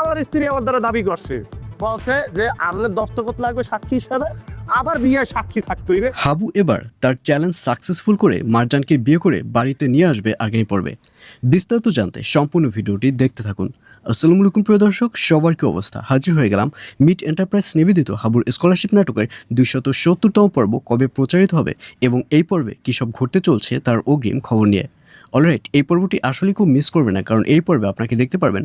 আমার স্ত্রী আমার দ্বারা দাবি করছে। বলছে যে আপনার দস্তখত লাগবে সাক্ষী হিসাবে, আবার বিয়ে সাক্ষী থাকতে হইবে। হাবু এবার তার চ্যালেঞ্জ সাকসেসফুল করে মারজানকে বিয়ে করে বাড়িতে নিয়ে আসবে আগামী পর্বে বিস্তারিত জানতে সম্পূর্ণ ভিডিওটি দেখতে থাকুন। আসসালামু আলাইকুম, প্রিয় দর্শক, সবার কি অবস্থা? হাজির হয়ে গেলাম মিট এন্টারপ্রাইজ নিবেদিত হাবুর স্কলারশিপ নাটকের দুইশত সত্তরতম পর্ব কবে প্রচারিত হবে এবং এই পর্বে কী সব ঘটতে চলছে তার অগ্রিম খবর নিয়ে। অলরাইট এই পর্বটি আসলে খুব মিস করবে না, কারণ এই পর্বে আপনাকে দেখতে পারবেন,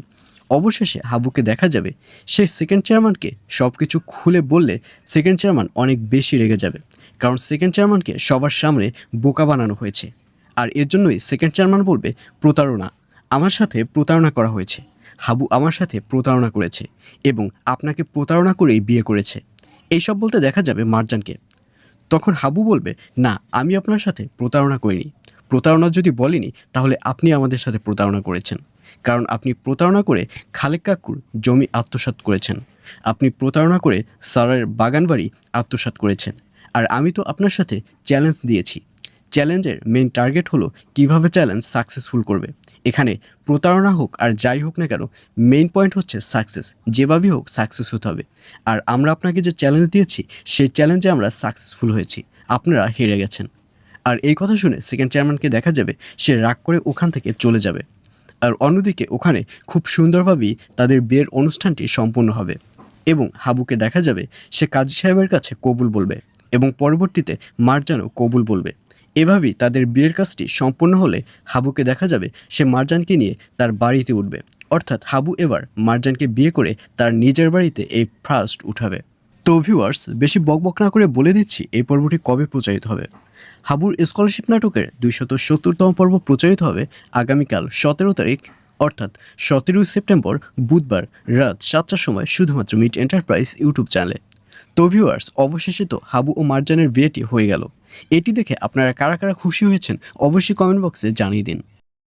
অবশেষে হাবুকে দেখা যাবে সে সেকেন্ড চেয়ারম্যানকে সব কিছু খুলে বললে সেকেন্ড চেয়ারম্যান অনেক বেশি রেগে যাবে, কারণ সেকেন্ড চেয়ারম্যানকে সবার সামনে বোকা বানানো হয়েছে, আর এর জন্যই সেকেন্ড চেয়ারম্যান বলবে, প্রতারণা, আমার সাথে প্রতারণা করা হয়েছে, হাবু আমার সাথে প্রতারণা করেছে, এবং আপনাকে প্রতারণা করেই বিয়ে করেছে। এইসব বলতে দেখা যাবে মারজানকে, তখন হাবু বলবে, না, আমি আপনার সাথে প্রতারণা করিনি। প্রতারণা যদি বলেনি, তাহলে আপনি আমাদের সাথে প্রতারণা করেছেন। কারণ আপনি প্রতারণা করে খালেক কাকুর জমি আত্মসাৎ করেছেন। আপনি প্রতারণা করে সারের বাগানবাড়ি আত্মসাৎ করেছেন। আর আমি তো আপনার সাথে চ্যালেঞ্জ দিয়েছি। চ্যালেঞ্জের মেন টার্গেট হলো কীভাবে চ্যালেঞ্জ সাকসেসফুল করবে। এখানে প্রতারণা হোক আর যাই হোক না কেন মেইন পয়েন্ট হচ্ছে সাকসেস যেভাবেই হোক সাকসেস হতে হবে। আর আমরা আপনাকে যে চ্যালেঞ্জ দিয়েছি, সেই চ্যালেঞ্জে আমরা সাকসেসফুল হয়েছি। আপনারা হেরে গেছেন। আর এই কথা শুনে সেকেন্ড চেয়ারম্যানকে দেখা যাবে, সে রাগ করে ওখান থেকে চলে যাবে। আর অন্যদিকে ওখানে খুব সুন্দরভাবেই তাদের বিয়ের অনুষ্ঠানটি সম্পূর্ণ হবে এবং হাবুকে দেখা যাবে, সে কাজী সাহেবের কাছে কবুল বলবে এবং পরবর্তীতে মারজানও কবুল বলবে। এভাবেই তাদের বিয়ের কাজটি সম্পূর্ণ হলে হাবুকে দেখা যাবে, সে মারজানকে নিয়ে তার বাড়িতে উঠবে। অর্থাৎ হাবু এবার মারজানকে বিয়ে করে তার নিজের বাড়িতে এই ফার্স্ট উঠাবে। তো ভিউয়ার্স বেশি বকবক না করে বলে দিচ্ছি এই পর্বটি কবে প্রচারিত হবে? হাবুর স্কলারশিপ নাটকের দুইশত সত্তরতম পর্ব প্রচারিত হবে আগামীকাল সতেরো তারিখ, অর্থাৎ সতেরোই সেপ্টেম্বর বুধবার রাত সাতটার সময় শুধুমাত্র মিট এন্টারপ্রাইজ ইউটিউব চ্যানেলে। তো ভিউয়ার্স অবশেষে তো হাবু ও মার্জানের বিয়েটি হয়ে গেল। এটি দেখে আপনারা কারা কারা খুশি হয়েছেন, অবশ্যই কমেন্ট বক্সে জানিয়ে দিন।